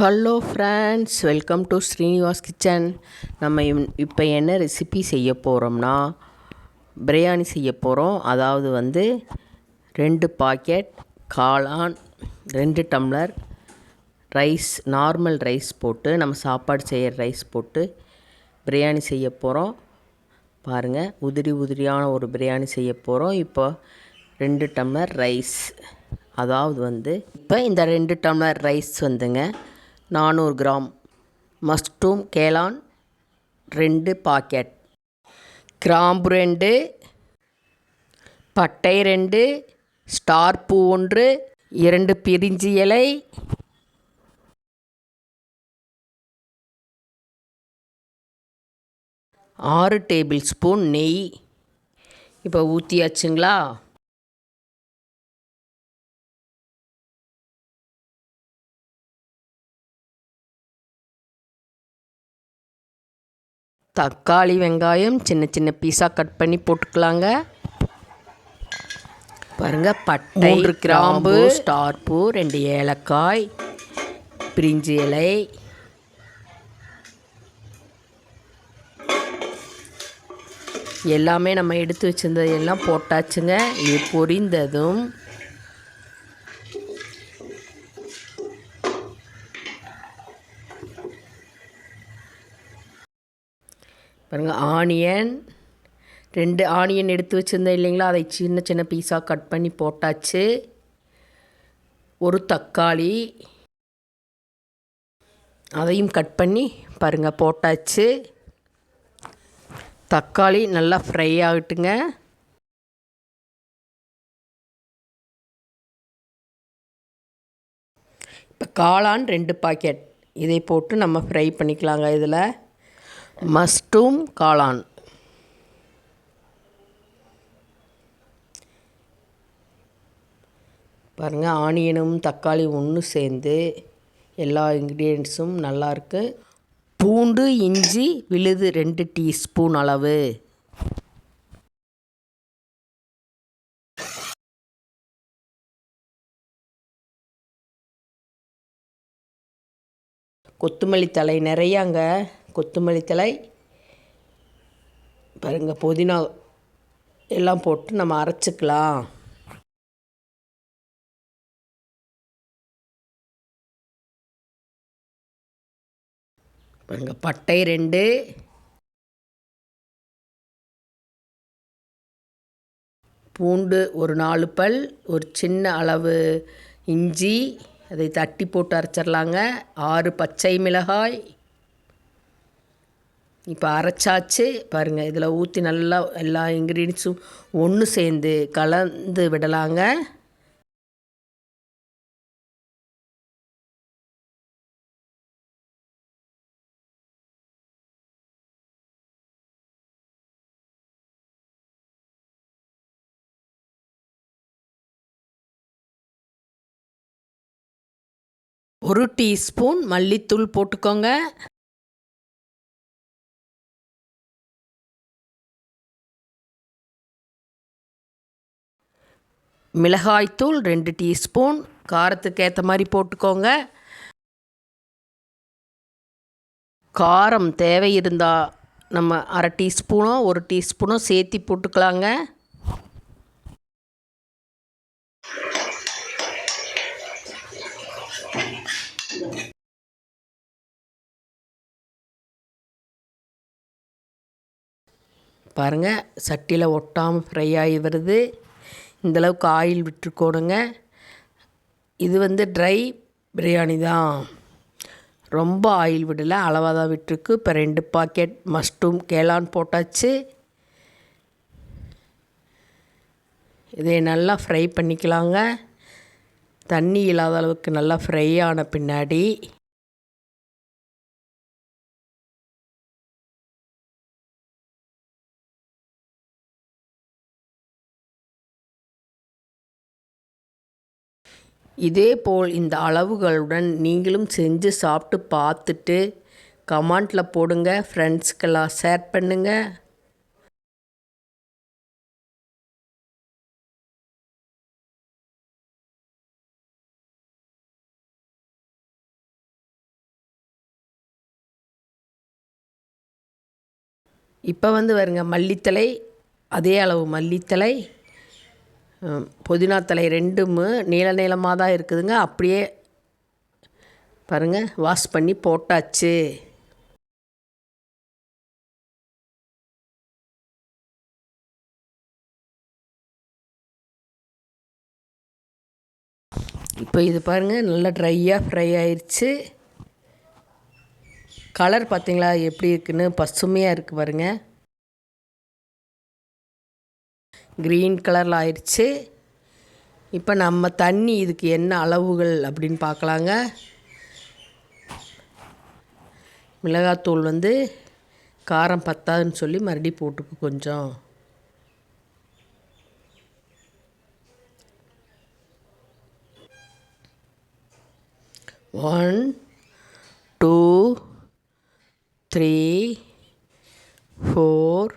Hello friends welcome to Srinivas kitchen நம்ம இப்போ என்ன ரெசிபி செய்ய போகிறோம்னா பிரியாணி செய்ய போகிறோம் அதாவது வந்து ரெண்டு பாக்கெட் காளான் ரெண்டு டம்ளர் ரைஸ் நார்மல் ரைஸ் போட்டு நம்ம சாப்பாடு செய்கிற ரைஸ் போட்டு பிரியாணி செய்ய போகிறோம் பாருங்கள் உதிரி உதிரியான ஒரு பிரியாணி செய்ய போகிறோம் இப்போ ரெண்டு டம்ளர் ரைஸ் அதாவது வந்து இப்போ இந்த ரெண்டு டம்ளர் ரைஸ் வந்துங்க நானூறு கிராம். மஸ்டூம் கேலான் ரெண்டு பாக்கெட். கிராம்பு ரெண்டு பட்டை ரெண்டு ஸ்டார் பூ ஒன்று இரண்டு பிரிஞ்சி இலை. ஆறு டேபிள் ஸ்பூன் நெய். இப்போ ஊற்றியாச்சுங்களா தக்காளி வெங்காயம் சின்ன சின்ன பீஸாக கட் பண்ணி போட்டுக்கலாங்க. பாருங்கள் பட்டை கிராம்பு ஸ்டார் பூ ரெண்டு ஏலக்காய் பிரிஞ்சி இலை. எல்லாமே நம்ம எடுத்து வச்சிருந்தது எல்லாம் போட்டாச்சுங்க. இது பொரிந்ததும் பாருங்கள் ஆனியன். ரெண்டு ஆனியன் எடுத்து வச்சுருந்தேன் இல்லைங்களா? அதை சின்ன சின்ன பீஸாக கட் பண்ணி போட்டாச்சு. ஒரு தக்காளி. அதையும் கட் பண்ணி பாருங்கள் போட்டாச்சு. தக்காளி நல்லா ஃப்ரை ஆகட்டுங்க. இப்போ காளான் ரெண்டு பாக்கெட் இதை போட்டு நம்ம ஃப்ரை பண்ணிக்கலாங்க இதில். மஸ்டூம் காளான். பாருங்கள் ஆனியனும் தக்காளி ஒன்று சேர்ந்து எல்லா இன்க்ரீடியன்ஸும் நல்லாயிருக்கு பூண்டு இஞ்சி விழுது ரெண்டு டீஸ்பூன் அளவு. கொத்தமல்லி தலை நிறையாங்க கொத்தமல்லி தலை பாருங்கள் புதினா எல்லாம் போட்டு நம்ம அரைச்சிக்கலாம். பாருங்கள் பட்டை ரெண்டு. பூண்டு ஒரு நாலு பல் ஒரு சின்ன அளவு இஞ்சி அதை தட்டி போட்டு அரைச்சிடலாங்க. ஆறு பச்சை மிளகாய் இப்போ அரைச்சாச்சு பாருங்கள் இதில் ஊற்றி நல்லா எல்லா இன்க்ரீடியன்ஸும் ஒன்று சேர்ந்து கலந்து விடலாங்க. ஒரு டீஸ்பூன் மல்லித்தூள் போட்டுக்கோங்க. மிளகாய்த்தூள் ரெண்டு டீஸ்பூன் காரத்துக்கு ஏற்ற மாதிரி போட்டுக்கோங்க. காரம் தேவை இருந்தால் நம்ம அரை டீஸ்பூனோ ஒரு டீஸ்பூனோ சேர்த்தி போட்டுக்கலாங்க. பாருங்கள் சட்டியில் ஒட்டாமல் ஃப்ரை ஆகி வருது. இந்தளவுக்கு ஆயில் விட்டுருக்கோணுங்க. இது வந்து ட்ரை பிரியாணி தான். ரொம்ப ஆயில் விடலை அளவாக தான் விட்டுருக்கு. இப்போ ரெண்டு பாக்கெட் மஷ்ரூம் கேளான் போட்டாச்சு. இதை நல்லா ஃப்ரை பண்ணிக்கலாங்க. தண்ணி இல்லாத அளவுக்கு நல்லா ஃப்ரை ஆன பின்னாடி. இதேபோல் இந்த அளவுகளுடன் நீங்களும் செஞ்சு சாப்பிட்டு பார்த்துட்டு கமெண்ட்டில் போடுங்க ஃப்ரெண்ட்ஸ்க்கெல்லாம் ஷேர் பண்ணுங்கள் இப்போ வந்து வருங்க மல்லித்தலை அதே அளவு மல்லித்தலை. புதினா தலை ரெண்டும் நீள நீளமாக தான் இருக்குதுங்க. அப்படியே பாருங்கள் வாஷ் பண்ணி போட்டாச்சு. இப்போ இது பாருங்கள் நல்லா ட்ரையாக ஃப்ரை ஆயிடுச்சு கலர் பார்த்தீங்களா எப்படி இருக்குன்னு பசுமையாக இருக்குது பாருங்கள் க்ரீன் கலரில் ஆயிடுச்சு. இப்போ நம்ம தண்ணி இதுக்கு என்ன அளவுகள் அப்படின்னு பார்க்கலாங்க. மிளகாத்தூள் வந்து காரம் பத்தாதுன்னு சொல்லி மறுபடி போட்டுக்கு கொஞ்சம். One two three four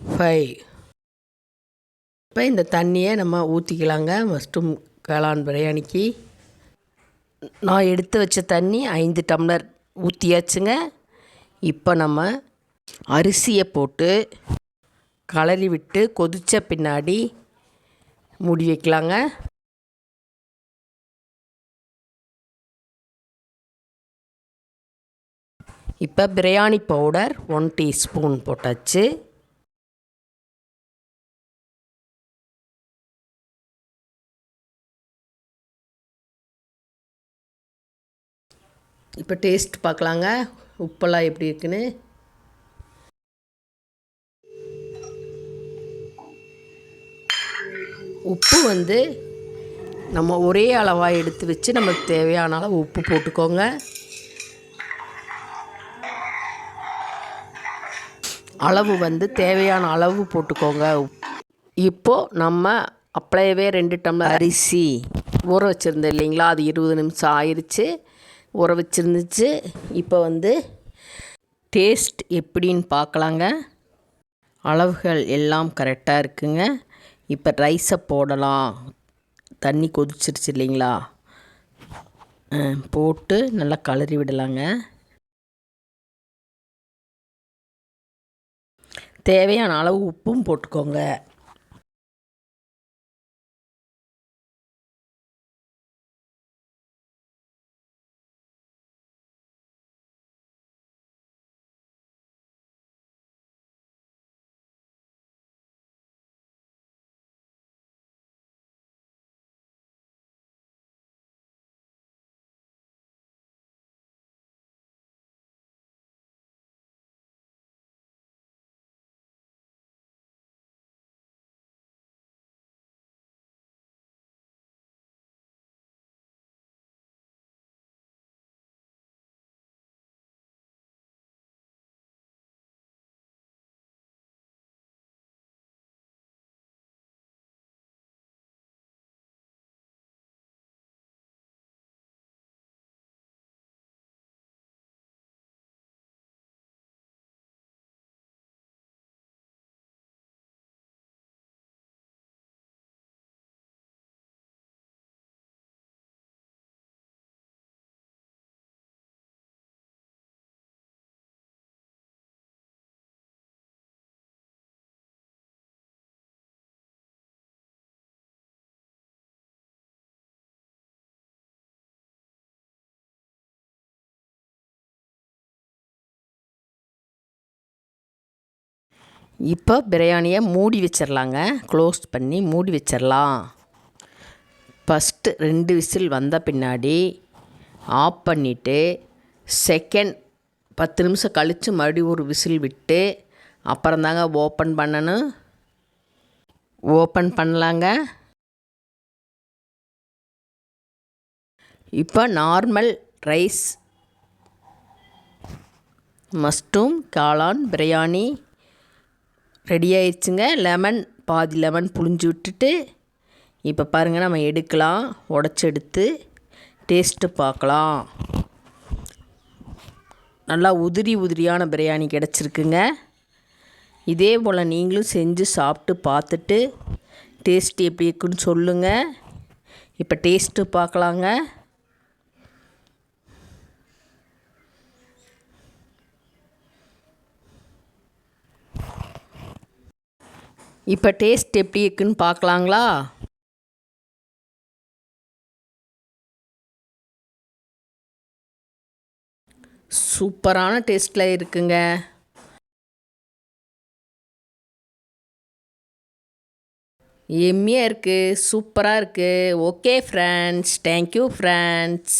five இப்போ இந்த தண்ணியை நம்ம ஊற்றிக்கலாங்க ஃபஸ்ட்டு வேளாண் பிரியாணிக்கு. நான் எடுத்து வச்ச தண்ணி ஐந்து டம்ளர் ஊற்றியாச்சுங்க இப்போ நம்ம அரிசியை போட்டு கலரி விட்டு கொதித்த பின்னாடி மூடி வைக்கலாங்க. இப்போ பிரியாணி பவுடர் ஒன் டீஸ்பூன் போட்டாச்சு. இப்போ டேஸ்ட் பார்க்கலாங்க. உப்பெல்லாம் எப்படி இருக்குன்னு. உப்பு வந்து நம்ம ஒரே அளவாக எடுத்து வச்சு நமக்கு தேவையான அளவு உப்பு போட்டுக்கோங்க. அளவு வந்து தேவையான அளவு போட்டுக்கோங்க. இப்போது நம்ம அப்படியே ரெண்டு டம்ளர் அரிசி ஊற வச்சுருந்தோம் இல்லைங்களா? அது இருபது நிமிஷம் ஆயிடுச்சு ஊற வச்சுருந்துச்சு. இப்போ வந்து டேஸ்ட் எப்படின்னு பார்க்கலாங்க. அளவுகள் எல்லாம் கரெக்டாக இருக்குங்க. இப்போ ரைஸை போடலாம். தண்ணி கொதிச்சிருச்சு இல்லைங்களா? போட்டு நல்லா கலரி விடலாங்க. தேவையான அளவு உப்பும் போட்டுக்கோங்க. இப்போ பிரியாணியை மூடி வச்சிடலாங்க க்ளோஸ் பண்ணி மூடி வச்சிடலாம் ஃபஸ்ட்டு ரெண்டு விசில் வந்த பின்னாடி ஆஃப் பண்ணிவிட்டு செகண்ட் பத்து நிமிஷம் கழித்து மறுபடியும் ஒரு விசில் விட்டு அப்புறம் தாங்க ஓப்பன் பண்ணணும். ஓப்பன் பண்ணலாங்க. இப்போ நார்மல் ரைஸ் மஸ்டூம் காளான் பிரியாணி ரெடி ஆயிடுச்சுங்க. லெமன் பாதி லெமன் புழிஞ்சு விட்டுட்டு இப்போ பாருங்கள் நம்ம எடுக்கலாம். உடச்சி எடுத்து டேஸ்ட்டு பார்க்கலாம். நல்லா உதிரி உதிரியான பிரியாணி கிடச்சிருக்குங்க. இதே போல் நீங்களும் செஞ்சு சாப்பிட்டு பார்த்துட்டு டேஸ்ட் எப்படி இருக்குன்னு சொல்லுங்கள் இப்போ டேஸ்ட்டு பார்க்கலாங்க. இப்போ டேஸ்ட் எப்படி இருக்குன்னு பார்க்கலாங்களா? சூப்பரான டேஸ்ட்டில் இருக்குங்க. எம்மியாக இருக்குது சூப்பராக இருக்குது ஓகே ஃப்ரெண்ட்ஸ் தேங்க்யூ ஃப்ரெண்ட்ஸ்